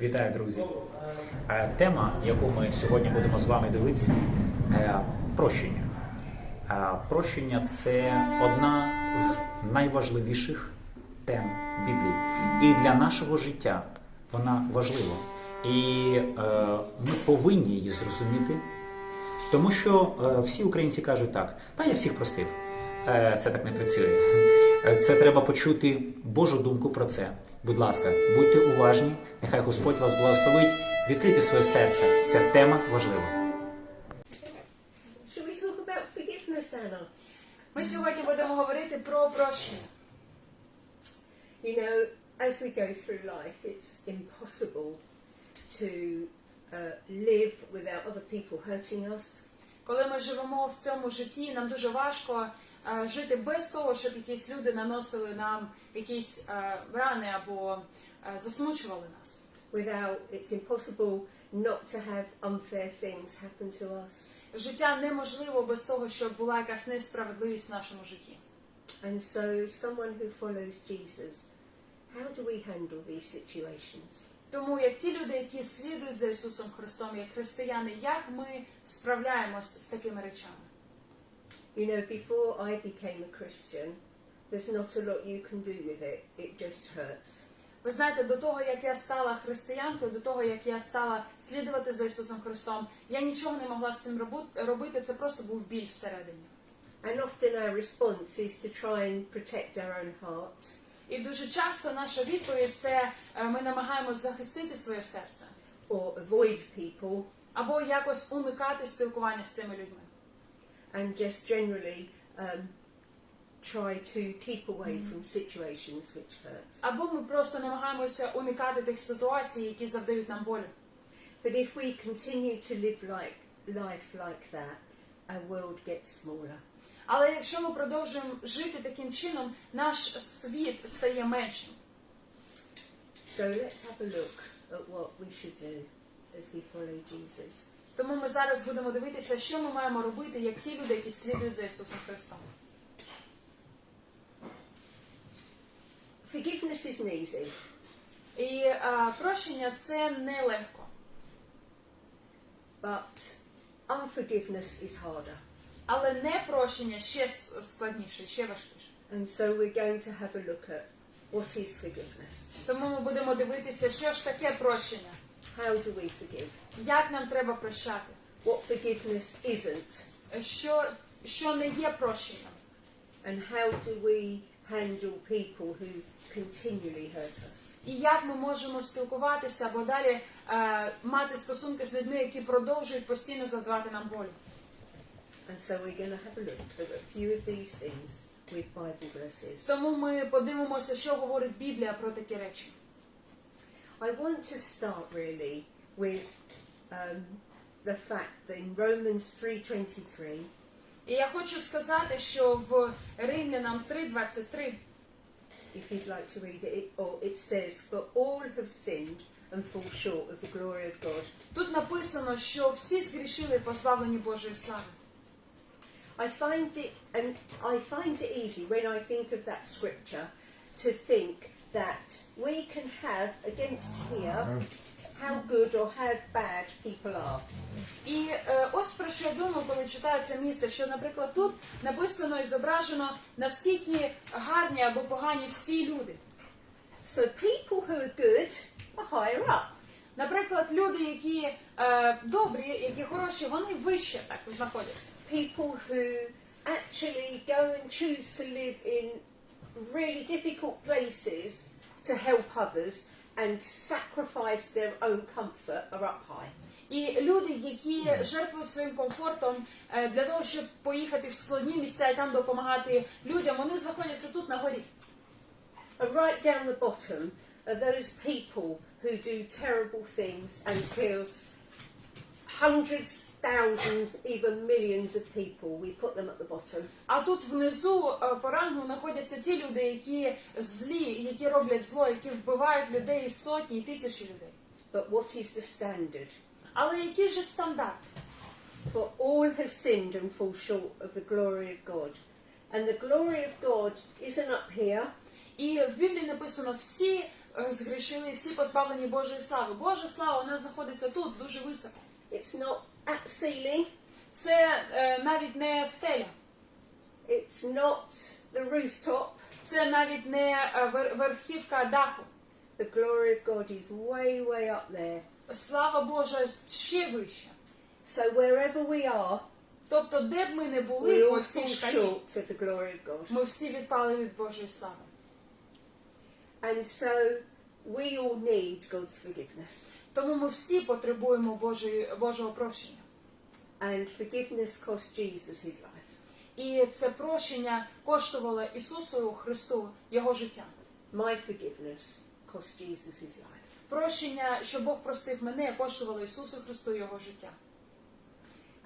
Вітаю, друзі! Е, Тема, яку ми сьогодні будемо з вами дивитися, е, прощення. Е, Прощення це одна з найважливіших тем Біблії. І для нашого життя вона важлива. І ми повинні її зрозуміти, тому що всі українці кажуть так, та я всіх простив. Це так не працює. Е, Це треба почути Божу думку про це. Будь ласка, будьте уважні, нехай Господь вас благословить. Відкрийте своє серце. Ця тема важлива. Ми сьогодні будемо говорити про прощення. You know, as we go through life, it's impossible to uh, live without other people hurting us. Коли ми живемо в цьому житті, нам дуже важко жити без того, щоб якісь люди наносили нам якісь е, рани або е, засмучували нас. Without, it's impossible not to have unfair things happen to us. Життя неможливо без того, щоб була якась несправедливість в нашому житті. And so, someone who follows Jesus, how do we handle these situations? Тому як ті люди, які слідують за Ісусом Христом, як християни, як ми справляємось з такими речами? You know, before I became a Christian, there's not a lot you can do with it. It just hurts. Ви знаєте, до того, як я стала християнкою, до того, як я стала слідувати за Ісусом Христом, я нічого не могла з цим робити, це просто був біль всередині. And often our response is to try and protect our own hearts. І дуже часто наша відповідь це е, ми намагаємось захистити своє серце or avoid people або якось уникати спілкування з цими людьми, and just generally um, try to keep away from situations which hurt. або ми просто намагаємося уникати тих ситуацій, які завдають нам болю. But if we continue to live like life like that, our world gets smaller. Але якщо ми продовжуємо жити таким чином, наш світ стає меншим. So let's have a look at what we should do as we follow Jesus. Тому ми зараз будемо дивитися, що ми маємо робити, як ті люди, які слідують за Ісусом Христом. Forgiveness isn't easy, І е, прощення це нелегко. but unforgiveness is harder. Але не прощення ще складніше, ще важкіше. And so we're going to have a look at what is forgiveness. Тому ми будемо дивитися, що ж таке прощення, How do we forgive? як нам треба прощати, What forgiveness isn't. що, що не є прощенням, And how do we handle people who continually hurt us? і як ми можемо спілкуватися або далі е, мати стосунки з людьми, які продовжують постійно завдавати нам болю. And so we're going to have a look at a few of these things with Bible verses. Тому ми подивимося, що говорить Біблія про такі речі. I want to start really with um, the fact that in Romans 3:23, І я хочу сказати, що в Римлянам 3.23 if you'd like to read it, it, or it says, "For all have sinned and fall short of the glory of God." тут написано, що всі згрішили і позбавлені Божої слави. I find it, and I find it easy when I think of that scripture to think that we can have against here how good or how bad people are. І е, ось про що я думаю, коли читаю це місце, що, наприклад, тут написано і зображено, наскільки гарні або погані всі люди. So people who are good are higher up. Наприклад, люди, які е, добрі, які хороші, вони вище так знаходяться. People who actually go and choose to live in really difficult places to help others and sacrifice their own comfort are up high. І люди, які жертвують своїм комфортом е, для того, щоб поїхати в складні місця і там допомагати людям, вони знаходяться тут на горі. And right down the bottom are those people who do terrible things and kill hundreds, thousands, even millions of people. We put them at the bottom. А тут внизу е, по рангу знаходяться ті люди, які злі, які роблять зло, які вбивають людей сотні і тисячі людей. But what is the standard? Але який же стандарт? For all have sinned and fall short of the glory of God. And the glory of God isn't up here, І в Біблії написано всі е, згрішили всі позбавлені Божої слави. Божа слава вона знаходиться тут дуже високо. It's not at the ceiling, Це е, навіть не стеля, it's not the rooftop. це навіть не е, вер- верхівка даху. The glory of God is way, way up there. Слава Божа ще вища. So wherever we are, Тобто, де б ми не we були по all цій fall шкалі, short of the glory of God. ми всі відпали від Божої слави. And so we all need God's forgiveness. Тому ми всі потребуємо Божої, Божого прощення. And forgiveness cost Jesus his life. І це прощення коштувало Ісусу Христу Його життя. My forgiveness cost Jesus his life. Прощення, що Бог простив мене, коштувало Ісусу Христу Його життя.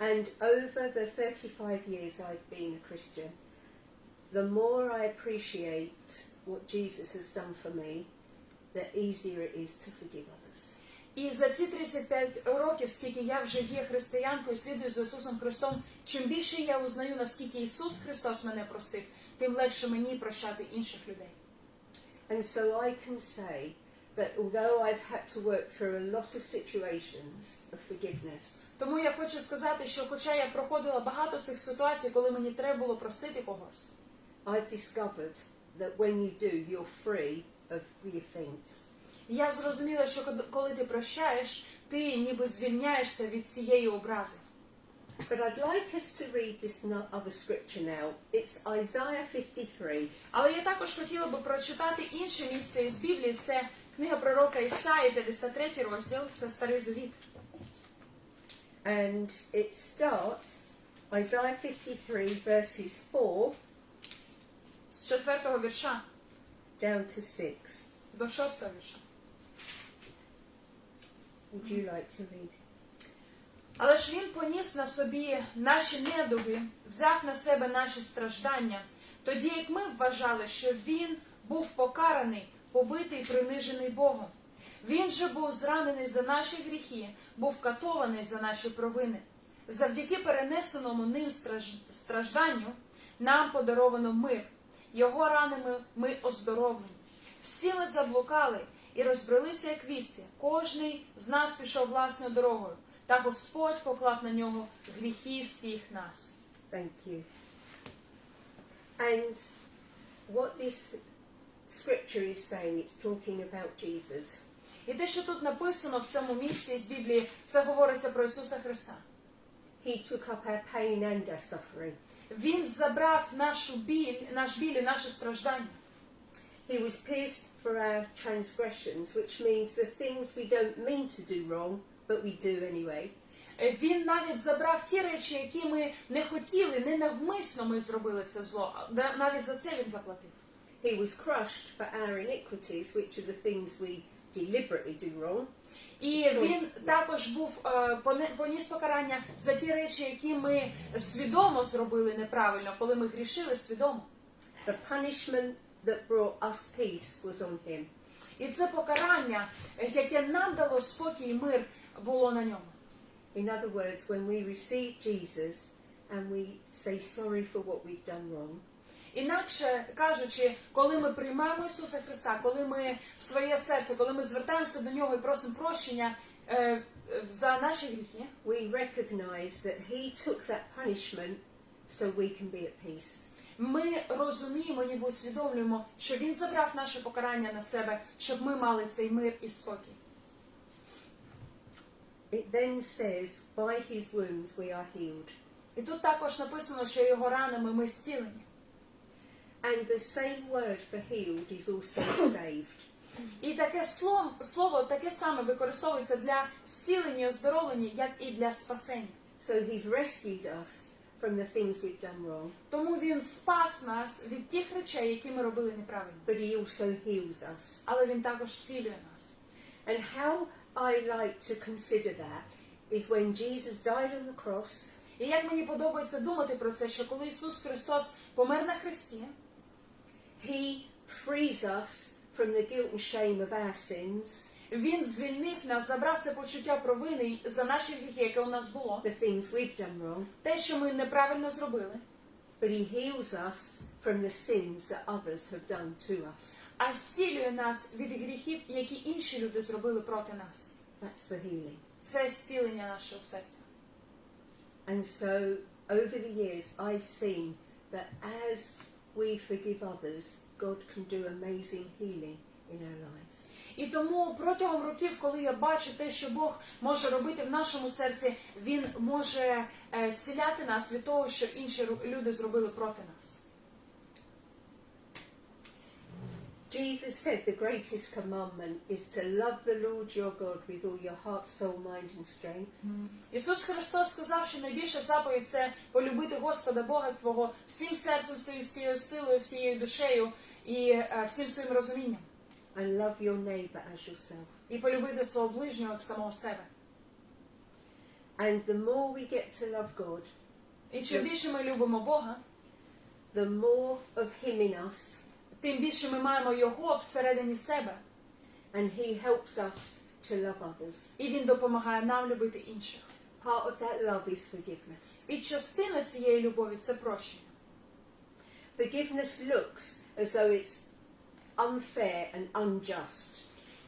And over the 35 years I've been a Christian, the more I appreciate what Jesus has done for me, the easier it is to forgive others. І за ці 35 років, скільки я вже є християнкою, слідую за Ісусом Христом, чим більше я узнаю, наскільки Ісус Христос мене простив, тим легше мені прощати інших людей. And so I can say that although I've had to work through a lot of situations of forgiveness, Тому я хочу сказати, що хоча я проходила багато цих ситуацій, коли мені треба було простити когось, I've discovered that when you do, you're free of the offence. Я зрозуміла, що коли ти прощаєш, ти ніби звільняєшся від цієї образи. But I'd like us to read this other scripture now. It's Isaiah 53. Але я також хотіла би прочитати інше місце із Біблії. Це книга пророка Ісаї, 53 розділ, це Старий Завіт. And it starts, Isaiah 53, verses 4 З 4 вірша down to 6. до 6 вірша. Would you like to read? Але ж він поніс на собі наші недуги, взяв на себе наші страждання, тоді як ми вважали, що він був покараний, побитий і принижений Богом. Він же був зранений за наші гріхи, був катований за наші провини. Завдяки перенесеному ним стражданню нам подаровано мир. Його ранами ми оздоровлені. Всі ми заблукали і розбрелися, як вівці. Кожний з нас пішов власною дорогою, та Господь поклав на нього гріхи всіх нас. Thank you. And what this scripture is saying, it's talking about Jesus. І те, що тут написано в цьому місці з Біблії, це говориться про Ісуса Христа. He took up our pain and our suffering. Він забрав нашу біль, наш біль і наше страждання. He was pierced for our transgressions, which means the things we don't mean to do wrong, but we do anyway. Він навіть забрав ті речі, які ми не хотіли, не навмисно ми зробили це зло. а Навіть за це він заплатив. He was crushed for our iniquities, which are the things we deliberately do wrong. І він також був е, поніс покарання за ті речі, які ми свідомо зробили неправильно, коли ми грішили свідомо. The punishment that brought us peace was on him. І це покарання, е, яке нам дало спокій і мир, було на ньому. In other words, when we receive Jesus and we say sorry for what we've done wrong, Інакше кажучи, коли ми приймаємо Ісуса Христа, коли ми в своє серце, коли ми звертаємося до нього і просимо прощення е, е, за наші гріхи, we recognize that he took that punishment so we can be at peace. Ми розуміємо, ніби усвідомлюємо, що Він забрав наше покарання на себе, щоб ми мали цей мир і спокій. It then says, by his wounds we are healed. І тут також написано, що його ранами ми зцілені. And the same word for healed is also saved. І таке слово, слово таке саме використовується для зцілення оздоровлення, як і для спасення. So he's rescued us from the things we've done wrong, Тому він спас нас від тих речей, які ми робили неправильно. but he also heals us. Але він також зцілює нас. And how I like to consider that is when Jesus died on the cross, І як мені подобається думати про це, що коли Ісус Христос помер на хресті, he frees us from the guilt and shame of our sins, Він звільнив нас, забрав це почуття провини за наші гріхи, яке у нас було, the things we've done wrong, те, що ми неправильно зробили. but he heals us from the sins that others have done to us. а зцілює нас від гріхів, які інші люди зробили проти нас. That's the healing. Це зцілення нашого серця. And so, over the years, I've seen that as we forgive others, God can do amazing healing in our lives. І тому протягом років, коли я бачу те, що Бог може робити в нашому серці, Він може е, зціляти нас від того, що інші люди зробили проти нас. Jesus said the greatest commandment is to love the Lord your God with all your heart, soul, mind, and strength, Ісус Христос сказав, що найбільша заповідь це полюбити Господа Бога Твого всім серцем своїм, всією силою, всією душею і е, всім своїм розумінням, and love your neighbour as yourself. і полюбити свого ближнього як самого себе. And the more we get to love God, І чим більше ми любимо Бога, the more of Him in us, тим більше ми маємо Його всередині себе, and He helps us to love others. і Він допомагає нам любити інших. Part of that love is forgiveness. І частина цієї любові це прощення. Forgiveness looks as though it's unfair and unjust.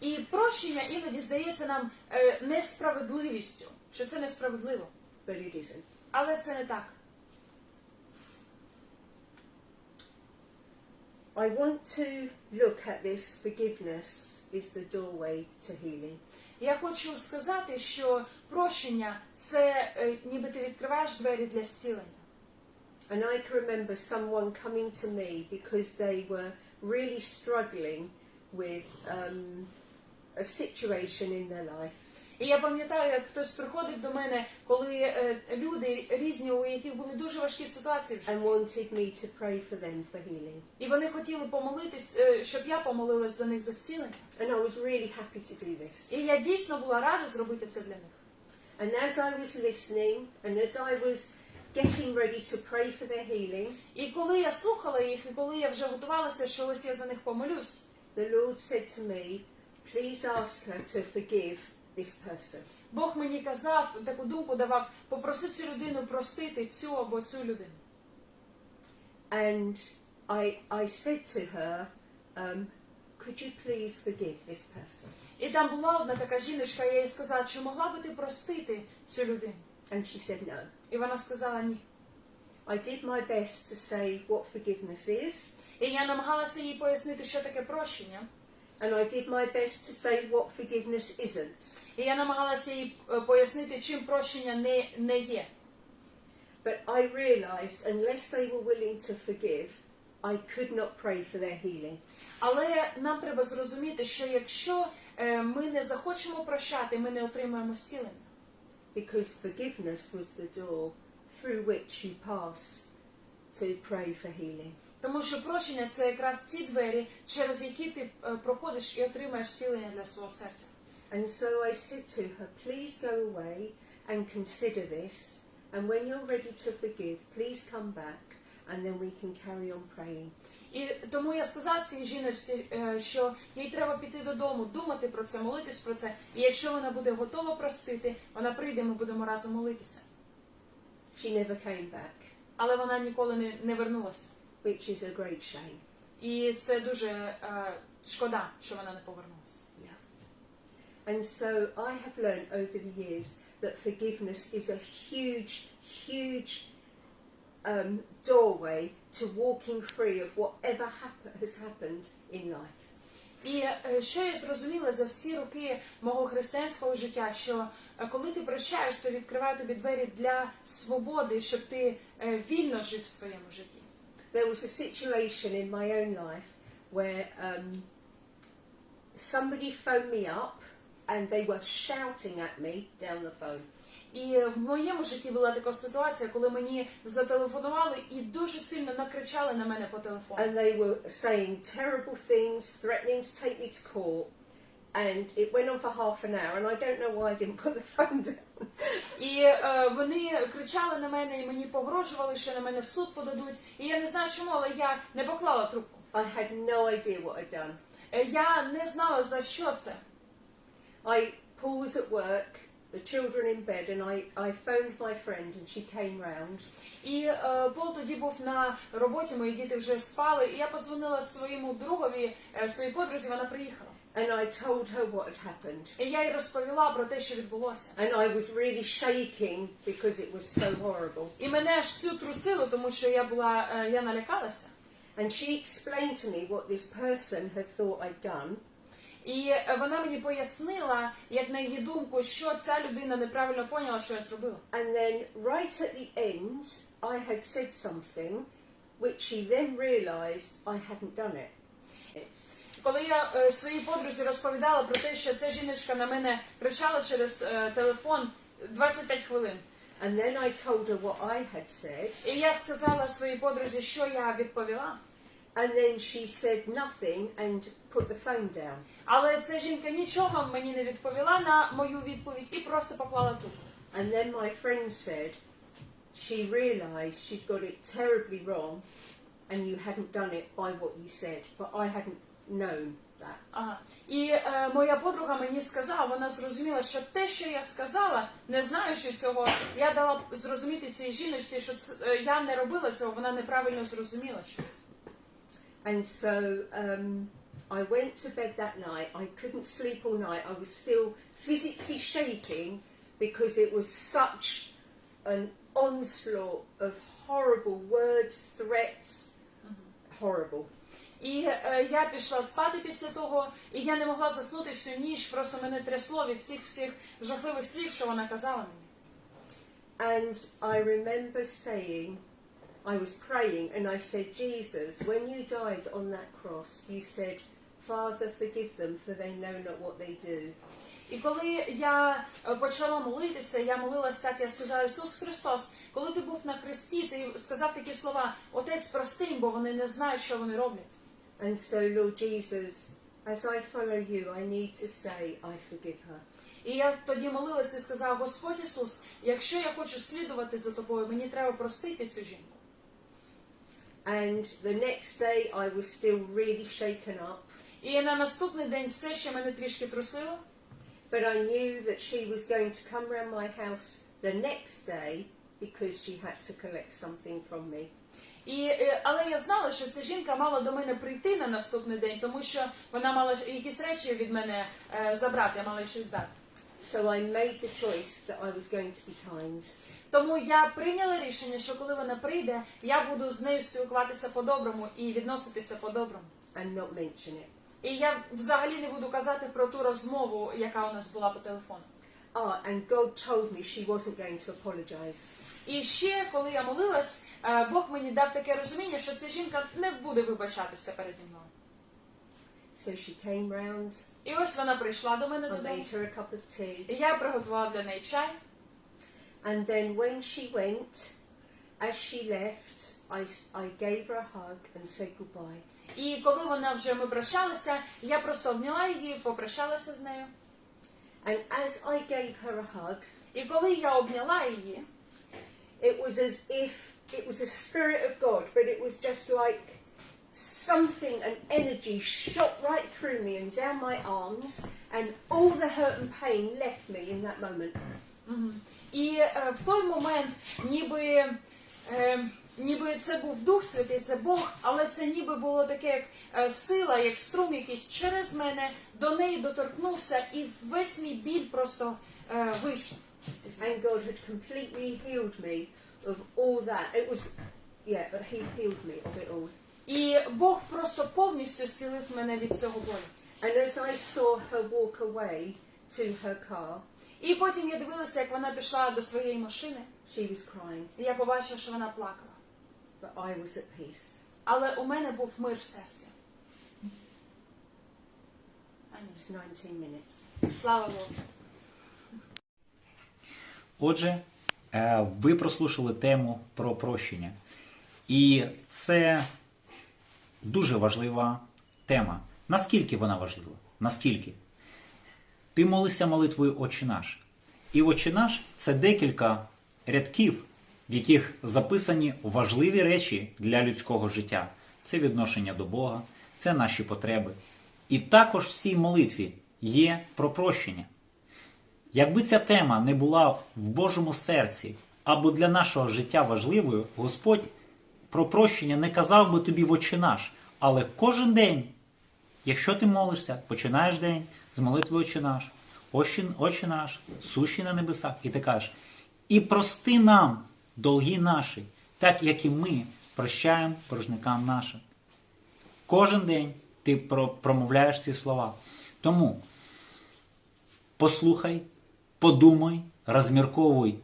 І прощення іноді здається нам е, несправедливістю, що це несправедливо. but it isn't. Але це не так. I want to look at this forgiveness is the doorway to healing. Я хочу сказати, що прощення це е, ніби ти відкриваєш двері для зцілення. And I can remember someone coming to me because they were really struggling with um, a situation in their life. І я пам'ятаю, як хтось приходив до мене, коли е, люди різні, у яких були дуже важкі ситуації в and житті. wanted me to pray for them for healing. І вони хотіли помолитись, е, щоб я помолилась за них за зцілення. And I was really happy to do this. І я дійсно була рада зробити це для них. And as I was listening and as I was getting ready to pray for their healing, І коли я слухала їх, і коли я вже готувалася, що ось я за них помолюсь, the Lord said to me, Please ask her to forgive this person. Бог мені казав, таку думку давав, попроси цю людину простити цю або цю людину. And I, I said to her, um, Could you please forgive this person? І там була одна така жіночка, я їй сказала, чи могла би ти простити цю людину? And she said no. І вона сказала ні. I did my best to say what forgiveness is, І я намагалася їй пояснити, що таке прощення. and I did my best to say what forgiveness isn't. І я намагалася їй е, пояснити, чим прощення не, не є. But I realised unless they were willing to forgive, I could not pray for their healing. Але нам треба зрозуміти, що якщо е, ми не захочемо прощати, ми не отримаємо зцілення. Because forgiveness was the door through which you pass to pray for healing. Тому що прощення це якраз ці двері, через які ти е, проходиш і отримаєш зцілення для свого серця. And so I said to her, please go away and consider this. And when you're ready to forgive, please come back and then we can carry on praying. І тому я сказав цій жіночці, е, що їй треба піти додому, думати про це, молитись про це. І якщо вона буде готова простити, вона прийде, ми будемо разом молитися. She never came back, Але вона ніколи не, не вернулася. which is a great shame. І це дуже е, шкода, що вона не повернулася. Yeah. And so I have learned over the years that forgiveness is a huge, huge um, doorway to walking free of whatever happen- has happened in life. І е, що я зрозуміла за всі роки мого християнського життя, що е, коли ти прощаєш, це відкриває тобі двері для свободи, щоб ти е, вільно жив в своєму житті. There was a situation in my own life where um, somebody phoned me up and they were shouting at me down the phone. І в моєму житті була така ситуація, коли мені зателефонували і дуже сильно накричали на мене по телефону. And they were saying terrible things, threatening to take me to court. And it went on for half an hour, and I don't know why I didn't put the phone down. І е, вони кричали на мене і мені погрожували, що на мене в суд подадуть. І я не знаю чому, але я не поклала трубку. I had no idea what I'd done. Е, Я не знала за що це. I was at work, the children in bed, and I, I phoned my friend, and she came round. І е, Пол тоді був на роботі, мої діти вже спали, і я позвонила своєму другові, е, своїй подрузі, вона приїхала. And I told her what had happened. І я їй розповіла про те, що відбулося. And I was really shaking because it was so horrible. І мене аж всю трусило, тому що я була, е, я налякалася. And she explained to me what this person had thought I'd done. І е, вона мені пояснила, як на її думку, що ця людина неправильно поняла, що я зробила. And then, right at the end, I had said something which she then realised I hadn't done it. It's, Коли я е, своїй подрузі розповідала про те, що ця жіночка на мене кричала через е, телефон 25 хвилин. and then I told her what I had said, І я сказала своїй подрузі, що я відповіла. And then she said nothing and put the phone down. Але ця жінка нічого мені не відповіла на мою відповідь і просто поклала трубку. And then my friend said she realised she'd got it terribly wrong and you hadn't done it by what you said, but I hadn't known that. Ага. І е, моя подруга мені сказала, вона зрозуміла, що те, що я сказала, не знаючи цього, я дала зрозуміти цій жіночці, що це, е, я не робила цього, вона неправильно зрозуміла щось. And so um, I went to bed that night. I couldn't sleep all night. I was still physically shaking because it was such an onslaught of horrible words, threats. Horrible. І е, я пішла спати після того, і я не могла заснути всю ніч, просто мене трясло від цих всіх жахливих слів, що вона казала мені. And I remember saying, I was praying and I said, Jesus, when you died on that cross, you said, Father, forgive them, for they know not what they do. І коли я е, почала молитися, я молилась так, я сказала, Ісус Христос, коли ти був на хресті, ти сказав такі слова, Отець прости їм, бо вони не знають, що вони роблять. And so, Lord Jesus, as I follow you, I need to say, I forgive her. І я тоді молилася і сказала, Господь Ісус, якщо я хочу слідувати за тобою, мені треба простити цю жінку. And the next day, I was still really shaken up, І на наступний день все ще мене трішки трусило, but I knew that she was going to come round my house the next day because she had to collect something from me. І, е, але я знала, що ця жінка мала до мене прийти на наступний день, тому що вона мала якісь речі від мене е, забрати, я мала їй щось дати. So I made the choice that I was going to be kind. Тому я прийняла рішення, що коли вона прийде, я буду з нею спілкуватися по-доброму і відноситися по-доброму. and not mention it. І я взагалі не буду казати про ту розмову, яка у нас була по телефону. Ah, and God told me she wasn't going to apologise. І ще, коли я молилась, е, Бог мені дав таке розуміння, що ця жінка не буде вибачатися переді мною. So she came round, І ось вона прийшла до мене I made her a cup of tea, І я приготувала для неї чай. and then when she went, as she left, I, s- I gave her a hug and said goodbye. І коли вона вже ми прощалися, я просто обняла її, попрощалася з нею. And as I gave her a hug, І коли я обняла її, it was as if it was the Spirit of God, but it was just like something, an energy shot right through me and down my arms, and all the hurt and pain left me in that moment. І е, в той момент, ніби, е, ніби це був Дух Святий, це Бог, але це ніби було таке, як е, сила, як струм якийсь через мене, до неї доторкнувся, і весь мій біль просто е, вийшов. And God had completely healed me of all that. It was, yeah, He healed me of it all. І Бог просто повністю зцілив мене від цього болю. And as I saw her walk away to her car, І потім я дивилася, як вона пішла до своєї машини, she was crying, і я побачила, що вона плакала. but I was at peace. Але у мене був мир в серці. It's 19 minutes. Слава Богу. Отже, е, ви прослушали тему про прощення. І це дуже важлива тема. Наскільки вона важлива? Наскільки? Ти молися молитвою Отче наш. І Отче наш це декілька рядків, в яких записані важливі речі для людського життя. Це відношення до Бога, це наші потреби. І також в цій молитві є про прощення. Якби ця тема не була в Божому серці або для нашого життя важливою, Господь про прощення не казав би тобі в очі наш. Але кожен день, якщо ти молишся, починаєш день з молитви очі наш, очі наш, сущі на небесах, і ти кажеш, і прости нам долги наші, так як і ми прощаємо боржникам нашим. Кожен день ти промовляєш ці слова. Тому послухай, подумай, розмірковуй.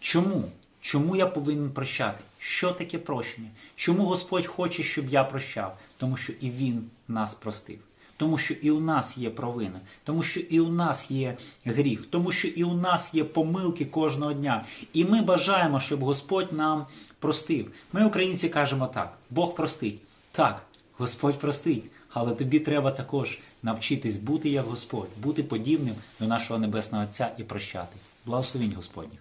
Чому? Чому я повинен прощати? Що таке прощення? Чому Господь хоче, щоб я прощав? Тому що і Він нас простив. Тому що і у нас є провина, тому що і у нас є гріх, тому що і у нас є помилки кожного дня. І ми бажаємо, щоб Господь нам простив. Ми, українці, кажемо так: Бог простить. Так, Господь простить, але тобі треба також навчитись бути як Господь, бути подібним до нашого Небесного Отця і прощати. Благословінь Господніх.